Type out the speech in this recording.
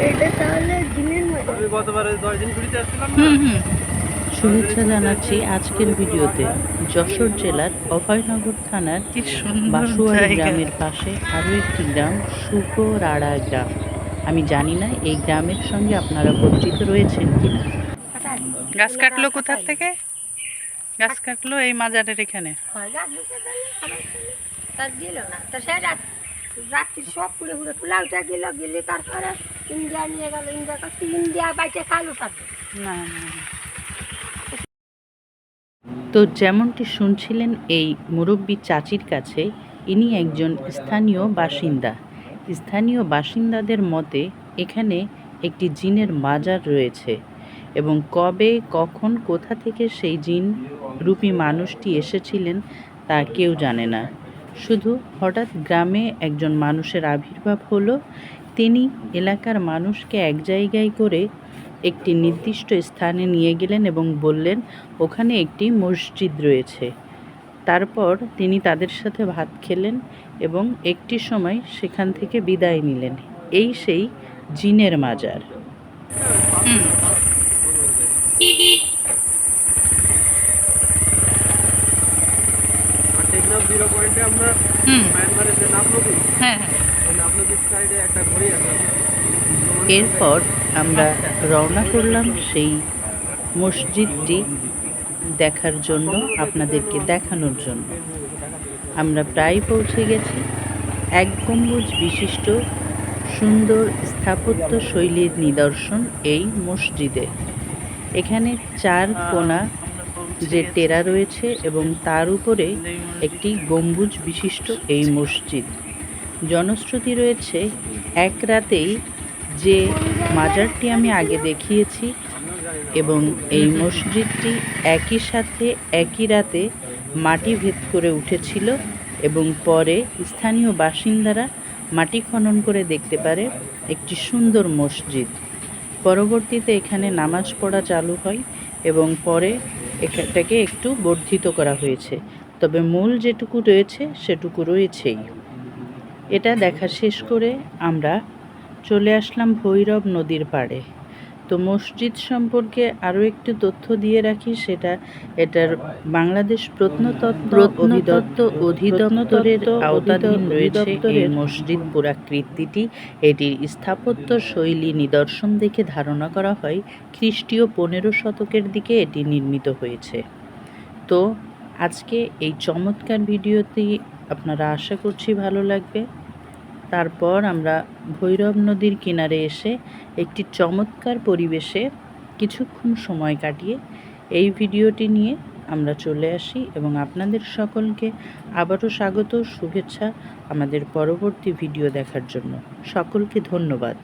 এটা তাহলে দিনের মজা আমি গতবারে দশ দিন ঘুরিতে আসছিলাম হুম হুম। শুভেচ্ছা জানাচ্ছি আজকের ভিডিওতে। যশোর জেলার অভয়নগর থানার বাসুয়ারি গ্রামের পাশে আরও একটি গ্রাম সুকোরাড়া গ্রাম। আমি জানি না এই গ্রামের সঙ্গে আপনারা পরিচিত রয়েছেন কিনা। গাছ কাটলো কোথার থেকে? গাছ কাটলো এই মাজারের এখানে। হয় গাছ ঢুকে দিলে খাবার খেলে তার দিল না। তা সে রাত রাত্রি সব পুড়ে পুড়ে। গেল গেলে তারপরে ইন্ডিয়া নিয়ে গেল, ইন্ডিয়া কাছে ইন্ডিয়া খালো তাদের না না না। তো যেমনটি শুনছিলেন, এই মুরব্বী চাচির কাছে ইনি একজন স্থানীয় বাসিন্দা। স্থানীয় বাসিন্দাদের মতে, এখানে একটি জিনের মাজার রয়েছে এবং কবে, কখন, কোথা থেকে সেই জিন রূপী মানুষটি এসেছিলেন তা কেউ জানে না। শুধু হঠাৎ গ্রামে একজন মানুষের আবির্ভাব হলো তিনি এলাকার মানুষকে এক জায়গায় করে একটি নির্দিষ্ট স্থানে নিয়ে গেলেন এবং বললেন ওখানে একটি মসজিদ রয়েছে। তারপর তিনি তাদের সাথে ভাত খেলেন এবং একটি সময় সেখান থেকে বিদায় নিলেন। এই সেই জিনের মাজার। আমরা মায়ানমারের যে হ্যাঁ হ্যাঁ। এরপর আমরা রওনা করলাম সেই মসজিদটি দেখার জন্য, আপনাদেরকে দেখানোর জন্য। আমরা প্রায় পৌঁছে গেছি। এক গম্বুজ বিশিষ্ট সুন্দর স্থাপত্য শৈলীর নিদর্শন এই মসজিদে। এখানে চার কোনা যে টেরা রয়েছে এবং তার উপরে একটি গম্বুজ বিশিষ্ট এই মসজিদ। জনশ্রুতি রয়েছে, এক রাতেই যে মাজারটি আমি আগে দেখিয়েছি এবং এই মসজিদটি একই সাথে একই রাতে মাটি ভেদ করে উঠেছিল এবং পরে স্থানীয় বাসিন্দারা মাটি খনন করে দেখতে পারে একটি সুন্দর মসজিদ। পরবর্তীতে এখানে নামাজ পড়া চালু হয় এবং পরে এটাকে একটু বর্ধিত করা হয়েছে। তবে মূল যেটুকু রয়েছে সেটুকু রয়েছেই। এটা দেখা শেষ করে আমরা চলে আসলাম ভৈরব নদীর পাড়ে। তো মসজিদ সম্পর্কে আরও একটি তথ্য দিয়ে রাখি সেটা এটার বাংলাদেশ প্রত্নতত্ত্ব অধিদপ্তর অধিদপ্তরের আওতাধীন রয়েছে এই মসজিদ পুরাকৃতিটি। এটির স্থাপত্য শৈলী নিদর্শন দেখে ধারণা করা হয় খ্রিস্টীয় পনেরো শতকের দিকে এটি নির্মিত হয়েছে। তো আজকে এই চমৎকার ভিডিওটি আপনারা আশা করছি ভালো লাগবে। তারপর আমরা ভৈরব নদীর কিনারে এসে একটি চমৎকার পরিবেশে কিছুক্ষণ সময় কাটিয়ে এই ভিডিওটি নিয়ে আমরা চলে আসি এবং আপনাদের সকলকে আবারও স্বাগত, শুভেচ্ছা আমাদের পরবর্তী ভিডিও দেখার জন্য। সকলকে ধন্যবাদ।